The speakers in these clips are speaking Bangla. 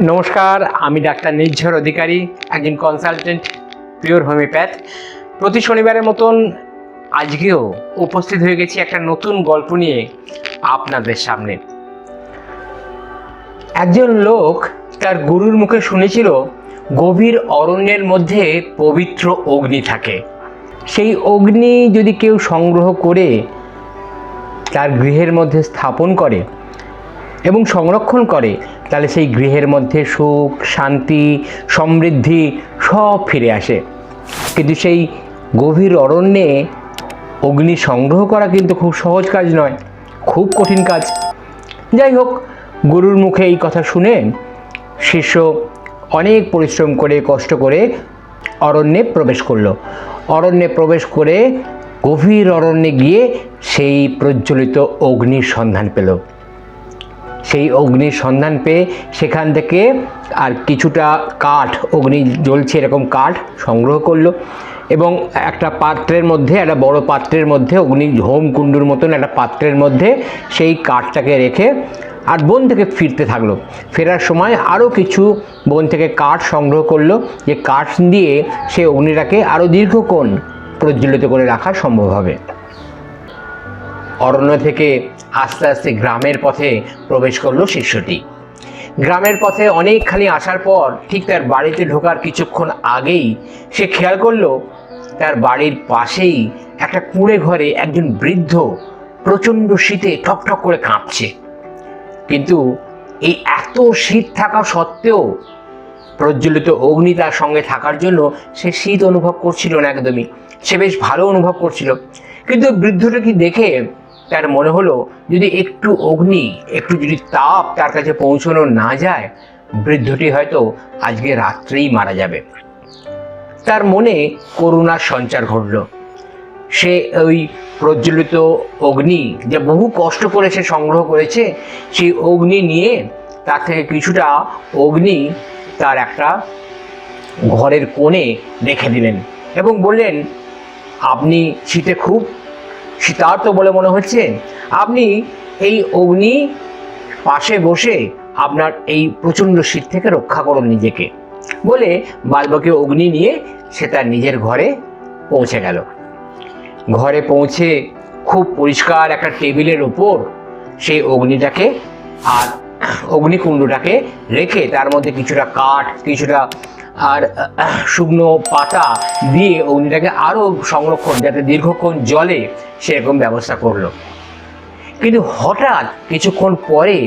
নমস্কার, আমি ডাক্তার নির্ঝর অধিকারী, একজন কনসালটেন্ট পিওর হোমিওপ্যাথ প্রতি শনিবারের মতন আজকেও উপস্থিত হয়ে গেছি একটা নতুন গল্প নিয়ে আপনাদের সামনে। একজন লোক তার গুরুর মুখে শুনেছিল, গভীর অরণ্যের মধ্যে পবিত্র অগ্নি থাকে। সেই অগ্নি যদি কেউ সংগ্রহ করে, তার গৃহের মধ্যে স্থাপন করে এবং সংরক্ষণ করে, তাহলে সেই গৃহের মধ্যে সুখ, শান্তি, সমৃদ্ধি সব ফিরে আসে। কিন্তু সেই গভীর অরণ্যে অগ্নি সংগ্রহ করা কিন্তু খুব সহজ কাজ নয়, খুব কঠিন কাজ। যাই হোক, গুরুর মুখে এই কথা শুনে শিষ্য অনেক পরিশ্রম করে, কষ্ট করে অরণ্যে প্রবেশ করল। অরণ্যে প্রবেশ করে গভীর অরণ্যে গিয়ে সেই প্রজ্বলিত অগ্নির সন্ধান পেল। সেই অগ্নির সন্ধান পেয়ে সেখান থেকে আর কিছুটা কাঠ, অগ্নি জ্বলছে এরকম কাঠ সংগ্রহ করল এবং একটা পাত্রের মধ্যে, একটা বড় পাত্রের মধ্যে, অগ্নি হোম কুণ্ডুর মতন একটা পাত্রের মধ্যে সেই কাঠটাকে রেখে আর বন থেকে ফিরতে থাকল। ফেরার সময় আরও কিছু বন থেকে কাঠ সংগ্রহ করল। যে কাঠ দিয়ে সে অগ্নিটাকে আরও দীর্ঘক্ষণ প্রজ্বলিত করে রাখা সম্ভব হবে। অরণ্য থেকে আস্তে আস্তে গ্রামের পথে প্রবেশ করল শিষ্যটি। গ্রামের পথে অনেকখানি আসার পর ঠিক তার বাড়িতে ঢোকার কিছুক্ষণ আগেই সে খেয়াল করল, তার বাড়ির পাশেই একটা কুঁড়ে ঘরে একজন বৃদ্ধ প্রচণ্ড শীতে ঠকঠক করে কাঁপছে। কিন্তু এই এত শীত থাকা সত্ত্বেও প্রজ্বলিত অগ্নি তার সঙ্গে থাকার জন্য সে শীত অনুভব করছিল না একদমই। সে বেশ ভালো অনুভব করছিল। কিন্তু বৃদ্ধটাকে দেখে তার মনে হলো যদি একটু অগ্নি, একটু যদি তাপ তার কাছে পৌঁছানো না যায়, বৃদ্ধটি হয়তো আজকে রাত্রেই মারা যাবে। তার মনে করুণার সঞ্চার ঘটল। সে ওই প্রজ্বলিত অগ্নি যে বহু কষ্ট করে সে সংগ্রহ করেছে, সেই অগ্নি নিয়ে তার থেকে কিছুটা অগ্নি তার একটা ঘরের কোণে রেখে দিলেন এবং বললেন, আপনি শীতে খুব শীতার্ত বলে মনে হচ্ছে, আপনি এই অগ্নি পাশে বসে আপনার এই প্রচণ্ড শীত থেকে রক্ষা করুন নিজেকে বলে বালবাকে অগ্নি নিয়ে সে তার নিজের ঘরে পৌঁছে গেল। ঘরে পৌঁছে খুব পরিষ্কার একটা টেবিলের ওপর সেই অগ্নিটাকে আর অগ্নিকুণ্ডটাকে রেখে তার মধ্যে কিছুটা কাঠ, কিছুটা আর শুকনো পাতা দিয়ে অগ্নিটাকে আরও সংরক্ষণ, যাতে দীর্ঘক্ষণ জলে সেরকম ব্যবস্থা করল। কিন্তু হঠাৎ কিছুক্ষণ পরে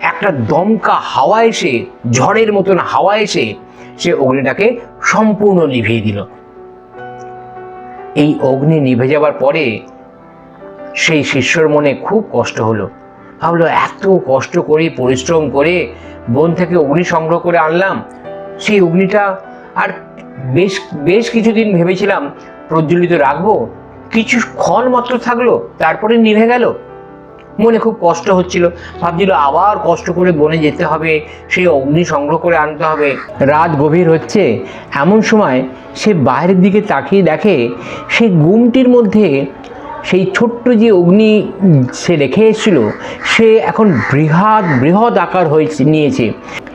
একটা দমকা হাওয়া এসে, ঝড়ের মতন হাওয়া এসে সে অগ্নিটাকে সম্পূর্ণ নিভিয়ে দিল। এই অগ্নি নিভে যাবার পরে সেই শিষ্যর মনে খুব কষ্ট হলো। ভাবলো, এত কষ্ট করে, পরিশ্রম করে বন থেকে অগ্নি সংগ্রহ করে আনলাম সেই অগ্নিটা আর বেশ বেশ কিছুদিন ভেবেছিলাম প্রজ্বলিত রাখব। কিছুক্ষণ মাত্র থাকল, তারপরে নিভে গেল। মনে খুব কষ্ট হচ্ছিল। ভাবছিল আবার কষ্ট করে বনে যেতে হবে, সেই অগ্নি সংগ্রহ করে আনতে হবে। রাত গভীর হচ্ছে। এমন সময় সে বাইরের দিকে তাকিয়ে দেখে সেই গুমটির মধ্যে সেই ছোট্ট যে অগ্নি সে রেখে এসেছিল, সে এখন বৃহৎ বৃহৎ আকার হয়েছে, নিয়েছে।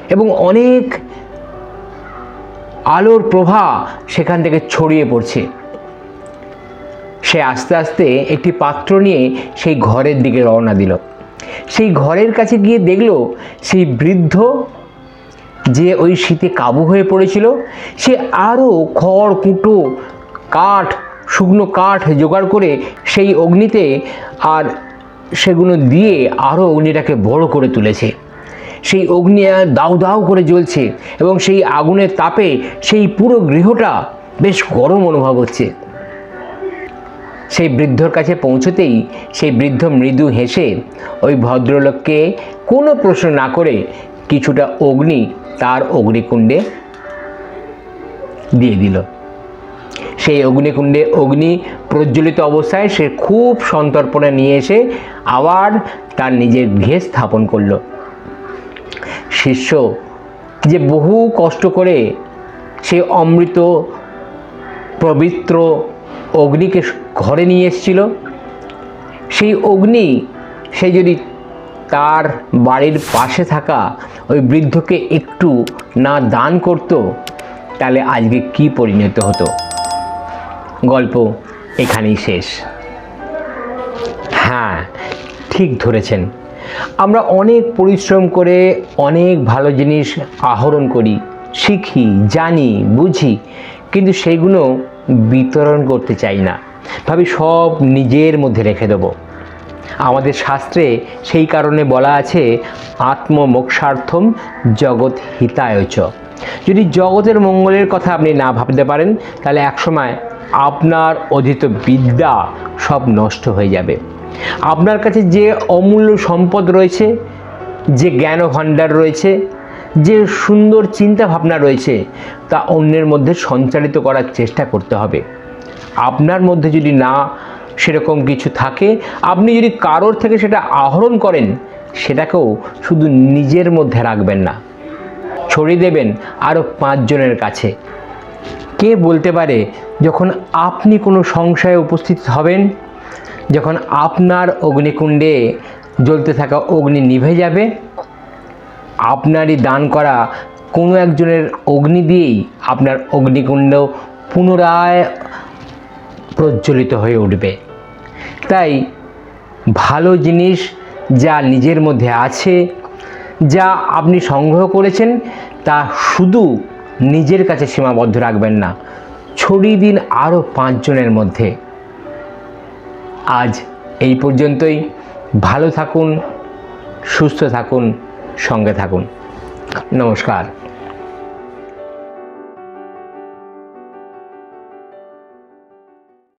এবং অনেক আলোর প্রভা সেখান থেকে ছড়িয়ে পড়ছে। সে আস্তে আস্তে একটি পাত্র নিয়ে সেই ঘরের দিকে রওনা দিল। সেই ঘরের কাছে গিয়ে দেখল সেই বৃদ্ধ যে ওই শীতে কাবু হয়ে পড়েছিল, সে আরও খড়, কুটো, কাঠ, শুকনো কাঠ জোগাড় করে সেই অগ্নিতে আর সেগুলো দিয়ে আরও অগ্নিটাকে বড় করে তুলেছে। সেই অগ্নি দাউ দাউ করে জ্বলছে এবং সেই আগুনের তাপে সেই পুরো গৃহটা বেশ গরম অনুভব হচ্ছে। সেই বৃদ্ধর কাছে পৌঁছতেই সেই বৃদ্ধ মৃদু হেসে ওই ভদ্রলোককে কোনো প্রশ্ন না করে কিছুটা অগ্নি তার অগ্নিকুণ্ডে দিয়ে দিল। সেই অগ্নিকুণ্ডে অগ্নি প্রজ্বলিত অবস্থায় সে খুব সন্তর্পণে নিয়ে এসে আবার তার নিজের গৃহে স্থাপন করল। শিষ্য যে বহু কষ্ট করে সে অমৃত, পবিত্র অগ্নিকে ঘরে নিয়ে এসেছিল। সেই অগ্নি, সে যদি তার বাড়ির পাশে থাকা ওই বৃদ্ধকে একটু না দান করত, তাহলে আজকে কি পরিণত হতো? গল্প এখানেই শেষ। হ্যাঁ ঠিক ধরেছেন। আমরা অনেক পরিশ্রম করে অনেক ভালো জিনিস আহরণ করি, শিখি, জানি, বুঝি, কিন্তু সেইগুলো বিতরণ করতে চাই না। ভাবি সব নিজের মধ্যে রেখে দেবো। আমাদের শাস্ত্রে সেই কারণে বলা আছে, আত্মমোক্ষার্থম জগৎ হিতায়চ। যদি জগতের মঙ্গলের কথা আপনি না ভাবতে পারেন, তাহলে একসময় আপনার অধীত বিদ্যা সব নষ্ট হয়ে যাবে। আপনার কাছে যে অমূল্য সম্পদ রয়েছে, যে জ্ঞান ভাণ্ডার রয়েছে, যে সুন্দর চিন্তা ভাবনা রয়েছে, তা অন্যের মধ্যে সঞ্চালিত করার চেষ্টা করতে হবে। আপনার মধ্যে যদি না সেরকম কিছু থাকে, আপনি যদি কারোর থেকে সেটা আহরণ করেন, সেটাকেও শুধু নিজের মধ্যে রাখবেন না। ছড়িয়ে দেবেন আরও পাঁচজনের কাছে। কে বলতে পারে, যখন আপনি কোনো সংশয়ে উপস্থিত হবেন যখন আপনার অগ্নিকুণ্ডে জ্বলতে থাকা অগ্নি নিভে যাবে, আপনারই দান করা কোনো একজনের অগ্নি দিয়েই আপনার অগ্নিকুণ্ড পুনরায় প্রজ্বলিত হয়ে উঠবে। তাই ভালো জিনিস যা নিজের মধ্যে আছে, যা আপনি সংগ্রহ করেছেন, তা শুধু নিজের কাছে সীমাবদ্ধ রাখবেন না, ছড়িয়ে দিন আরও পাঁচজনের মধ্যে। আজ এই পর্যন্তই। ভালো থাকুন সুস্থ থাকুন সঙ্গে থাকুন। নমস্কার।